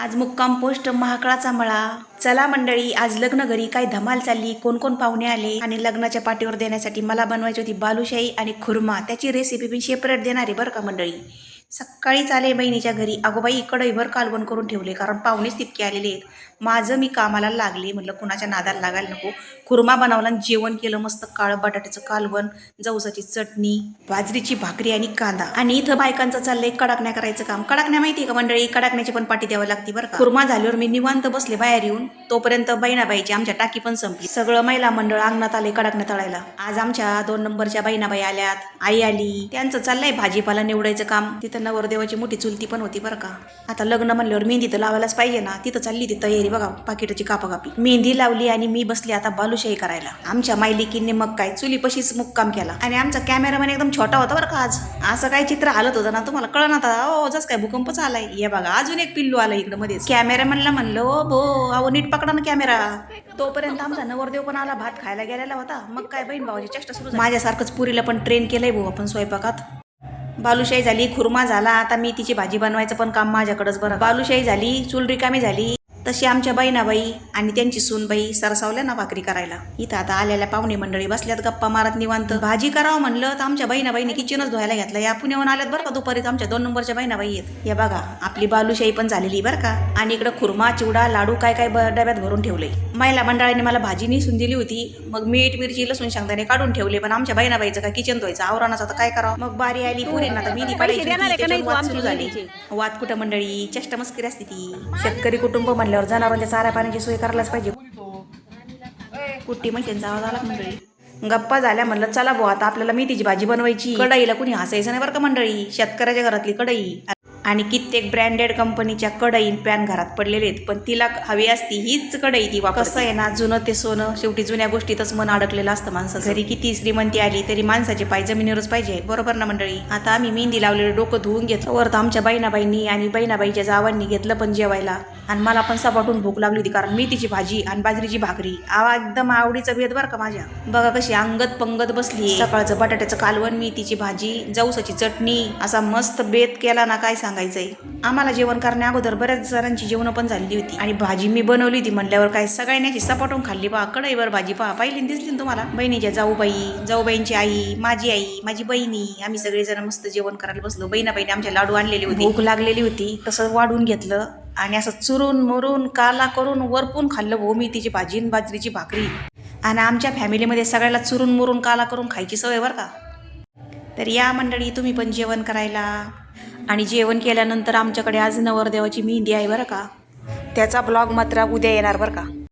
आज मुक्काम पोस्ट महाकळाचा मळा. चला मंडळी आज लग्न घरी काय धमाल चालली कोण कोण पाहुणे आले आणि लग्नाच्या पाठीवर देण्यासाठी मला बनवायची होती बालुशाही आणि खुर्मा. त्याची रेसिपी मी शेपरेट देणार आहे बरं का मंडळी? सकाळीच आले बहिणीच्या घरी. अगोबाई कढईभर कालवण करून ठेवले कारण पाहुणेच तितके आलेले आहेत. माझं मी कामाला लागले म्हटलं कुणाच्या नादाला लागायला नको. खुर्मा बनवला आणि जेवण केलं मस्त काळं बटाट्याचं कालवण जवसाची चटणी बाजरीची भाकरी आणि कांदा. आणि इथं बायकांचं चाललंय कडकण्या करायचं काम. कडकण्या माहिती का मंडळी? कडकण्याची पण पाठी द्यावी लागते बरं का. खुर्मा झाल्यावर मी निवांत बसले बाहेर येऊन. तोपर्यंत बहिणाबाईची आमच्या टाकी पण संपली. सगळं महिला मंडळ अंगणात आले कडकण्या तळायला. आज आमच्या दोन नंबरच्या बहिणाबाई आल्यात. आई आली. त्यांचं चाललंय भाजीपाला निवडायचं काम. तिथं नवरदेवाची मोठी चुलती पण होती बरं का. आता लग्न म्हणल्यावर मेहंदी तर लावायलाच पाहिजे ना. तिथं चालली ती तयारी बघा पाकिटाची कापाकापी मेहंदी लावली आणि मी बसली आता बालुशाही करायला. आमच्या मायलिकीने मग काय चुलीपशीच मुक्काम केला. आणि आमचा कॅमेरामॅन एकदम छोटा होता बरं का आज. असं काय चित्र हालत होतं ना तुम्हाला कळ आता. ओ जस काय भूकंपच आलाय. हे बघा अजून एक पिल्लू आला इकडं मध्येच कॅमेरामॅनला म्हणलं ओ भो अहो नीट पकडा ना कॅमेरा तोपर्यंत आमचा नवरदेव पण आला भात खायला गेलेला होता. मग काय बहीण भावाची चेष्टा सुरू माझ्यासारखंच पुरीला पण ट्रेन केलंय भाऊ आपण स्वयंपाकात. बालुशाही झाली खुर्मा झाला. आता मी तिची भाजी बनवायचं पण काम माझ्याकडेच बरं. बालुशाही झाली चूल रिकामी झाली. तशी आमच्या बहिणाबाई आणि त्यांची सूनबाई सरसावल्या ना भाकरी करायला. इथं आता आलेल्या पाहुणे मंडळी बसल्यात गप्पा मारत निवांत. भाजी करावं म्हणलं तर आमच्या बहिणाबाईने किचनच धुवायला घेतलं. या पुण्याहून आल्यात बरं का दुपारी आमच्या दोन नंबरच्या बहिणाबाई आहेत. या बघा आपली बालुशाही पण झालेली बरं का? आणि इकडं खुर्मा चिवडा लाडू काय काय ब- डब्यात भरून ठेवलंय. महिला मंडळाने मला भाजी निसून दिली होती. मग मीठ मिरची लसूण शेंगदाणे काढून ठेवले पण आमच्या बहिणाबाईचं काय किचन धुवायचं? आवरानाचं आता काय करावं? मग बारी आली पुरींना तर मी का वाद सुरू झाली? वाद कुठं मंडळी? चेष्टा मस्करी असते ती. शेतकरी कुटुंब म्हणल्यावर जनावरांच्या चारा पाण्याची सोय करायलाच पाहिजे. कुट्टी म्हशींचा आवाज आला मंडळी? गप्पा झाल्या म्हणलं चला भाऊ आता आपल्याला मेथीची भाजी बनवायची. कढईला कुणी हसायचं नाही बरं का मंडळी? शेतकऱ्याच्या घरातली कढई. आणि कित्येक ब्रँडेड कंपनीच्या कढई पॅन घरात पडलेले आहेत. पण तिला हवी असती हीच कढई ती वापर कसं आहे ना जुनं ते सोनं शेवटी जुन्या गोष्टीतच मन अडकलेलं असतं माणसं घरी किती श्रीमंती आली तरी माणसाचे पाय जमिनीवरच पाहिजे. बरोबर ना मंडळी? आता आम्ही मेहंदी लावलेलं डोकं धुवून घेतलं. वर तर आमच्या बहिणाबाईंनी आणि बहिणाबाईच्या जावांनी घेतलं पण जेवायला. आणि मला पण सपाटून भूक लागली होती कारण मेथीची भाजी आणि बाजरीची भाकरी. आवा एकदम आवडीचा भेद बरं का माझ्या? बघा कशी अंगत पंगत बसली सकाळचं बटाट्याचं कालवण मेथीची भाजी जवसाची चटणी असा मस्त बेत केला ना काय सांगायचंय. आम्हाला जेवण करण्या अगोदर बऱ्याच जणांची जेवण पण झालेली होती. आणि भाजी मी बनवली होती म्हणल्यावर काय सगळ्यांनी अशी सपाटून खाल्ली. पहा कढईवर भाजी पहा पाहिली दिसली तुम्हाला? बहिणीच्या जाऊबाई जाऊबाईंची आई माझी आई माझी बहिणी. आम्ही सगळेजण मस्त जेवण करायला बसलो. बहिणा बहिणी आमच्या लाडू आणलेले होते. भूक लागलेली होती. तसं वाढून घेतलं आणि असं चुरून मुरून काला करून वरपून खाल्लं भो मी तिची भाजी आणि बाजरीची भाकरी. आणि आमच्या फॅमिलीमध्ये सगळ्याला चुरून मुरून काला करून खायची सवय बरं का? तर या मंडळी तुम्ही पण जेवण करायला. आणि जेवण केल्यानंतर आमच्याकडे आज नवरदेवाची मेहंदी आहे बरं का. त्याचा ब्लॉग मात्र उद्या येणार बरं का.